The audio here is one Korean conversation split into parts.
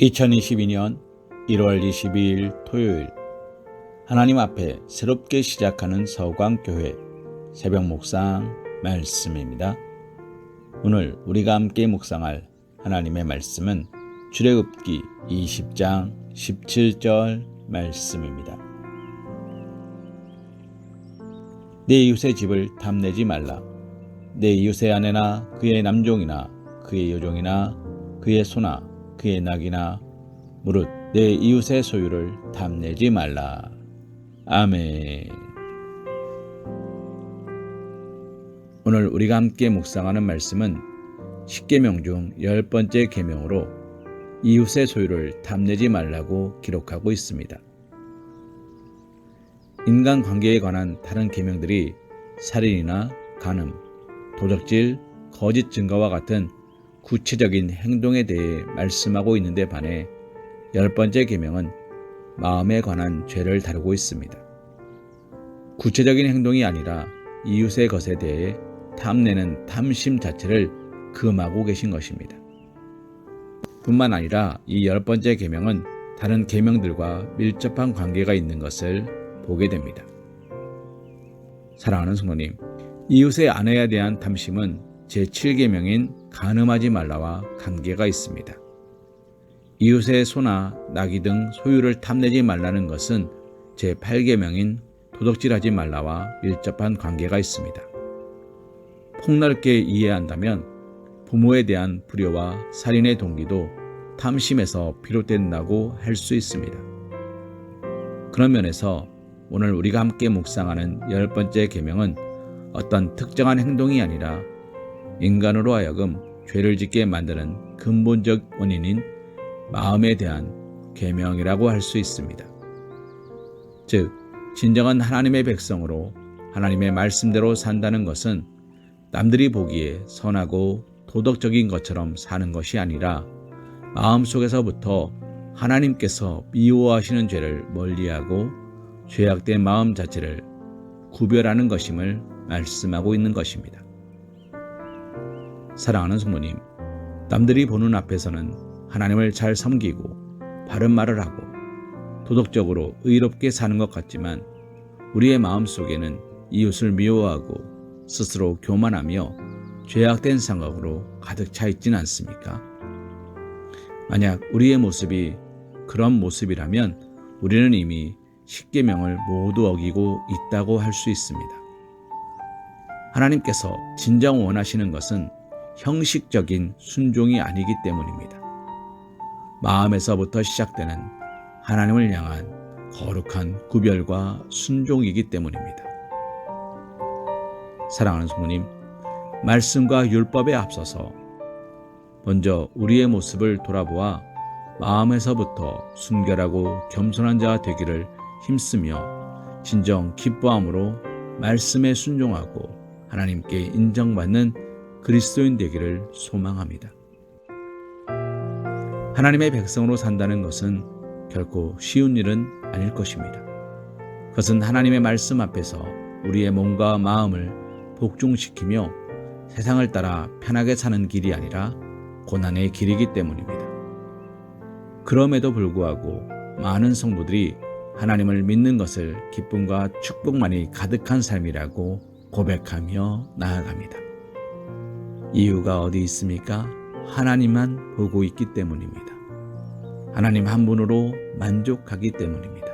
2022년 1월 22일 토요일 하나님 앞에 새롭게 시작하는 서광교회 새벽 묵상 말씀입니다. 오늘 우리가 함께 묵상할 하나님의 말씀은 출애굽기 20장 17절 말씀입니다. 내 이웃의 집을 탐내지 말라. 내 이웃의 아내나 그의 남종이나 그의 여종이나 그의 소나 그의 낙이나 무릇 내 이웃의 소유를 탐내지 말라. 아멘. 오늘 우리가 함께 묵상하는 말씀은 십계명 중열 번째 계명으로 이웃의 소유를 탐내지 말라고 기록하고 있습니다. 인간 관계에 관한 다른 계명들이 살인이나 간음, 도적질, 거짓 증거와 같은 구체적인 행동에 대해 말씀하고 있는데 반해 열 번째 계명은 마음에 관한 죄를 다루고 있습니다. 구체적인 행동이 아니라 이웃의 것에 대해 탐내는 탐심 자체를 금하고 계신 것입니다. 뿐만 아니라 이 열 번째 계명은 다른 계명들과 밀접한 관계가 있는 것을 보게 됩니다. 사랑하는 성도님, 이웃의 아내에 대한 탐심은 제7계명인 간음하지 말라와 관계가 있습니다. 이웃의 소나 나귀 등 소유를 탐내지 말라는 것은 제8계명인 도덕질하지 말라와 밀접한 관계가 있습니다. 폭넓게 이해한다면 부모에 대한 불효와 살인의 동기도 탐심에서 비롯된다고 할 수 있습니다. 그런 면에서 오늘 우리가 함께 묵상하는 열 번째 계명은 어떤 특정한 행동이 아니라 인간으로 하여금 죄를 짓게 만드는 근본적 원인인 마음에 대한 계명이라고 할 수 있습니다. 즉, 진정한 하나님의 백성으로 하나님의 말씀대로 산다는 것은 남들이 보기에 선하고 도덕적인 것처럼 사는 것이 아니라 마음속에서부터 하나님께서 미워하시는 죄를 멀리하고 죄악된 마음 자체를 구별하는 것임을 말씀하고 있는 것입니다. 사랑하는 성도님, 남들이 보는 앞에서는 하나님을 잘 섬기고 바른 말을 하고 도덕적으로 의롭게 사는 것 같지만 우리의 마음 속에는 이웃을 미워하고 스스로 교만하며 죄악된 생각으로 가득 차 있지는 않습니까? 만약 우리의 모습이 그런 모습이라면 우리는 이미 십계명을 모두 어기고 있다고 할 수 있습니다. 하나님께서 진정 원하시는 것은 형식적인 순종이 아니기 때문입니다. 마음에서부터 시작되는 하나님을 향한 거룩한 구별과 순종이기 때문입니다. 사랑하는 성모님, 말씀과 율법에 앞서서 먼저 우리의 모습을 돌아보아 마음에서부터 순결하고 겸손한 자가 되기를 힘쓰며 진정 기뻐함으로 말씀에 순종하고 하나님께 인정받는 그리스도인 되기를 소망합니다. 하나님의 백성으로 산다는 것은 결코 쉬운 일은 아닐 것입니다. 그것은 하나님의 말씀 앞에서 우리의 몸과 마음을 복종시키며 세상을 따라 편하게 사는 길이 아니라 고난의 길이기 때문입니다. 그럼에도 불구하고 많은 성도들이 하나님을 믿는 것을 기쁨과 축복만이 가득한 삶이라고 고백하며 나아갑니다. 이유가 어디 있습니까? 하나님만 보고 있기 때문입니다. 하나님 한 분으로 만족하기 때문입니다.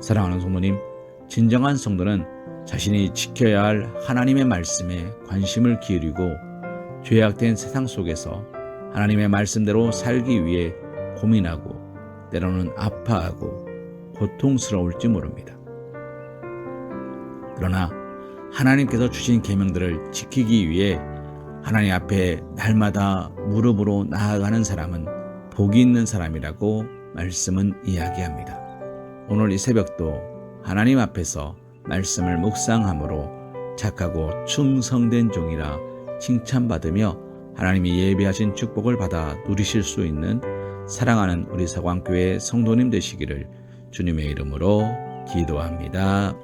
사랑하는 성모님, 진정한 성도는 자신이 지켜야 할 하나님의 말씀에 관심을 기울이고 죄악된 세상 속에서 하나님의 말씀대로 살기 위해 고민하고 때로는 아파하고 고통스러울지 모릅니다. 그러나 하나님께서 주신 계명들을 지키기 위해 하나님 앞에 날마다 무릎으로 나아가는 사람은 복이 있는 사람이라고 말씀은 이야기합니다. 오늘 이 새벽도 하나님 앞에서 말씀을 묵상함으로 착하고 충성된 종이라 칭찬받으며 하나님이 예비하신 축복을 받아 누리실 수 있는 사랑하는 우리 서광교회 성도님 되시기를 주님의 이름으로 기도합니다.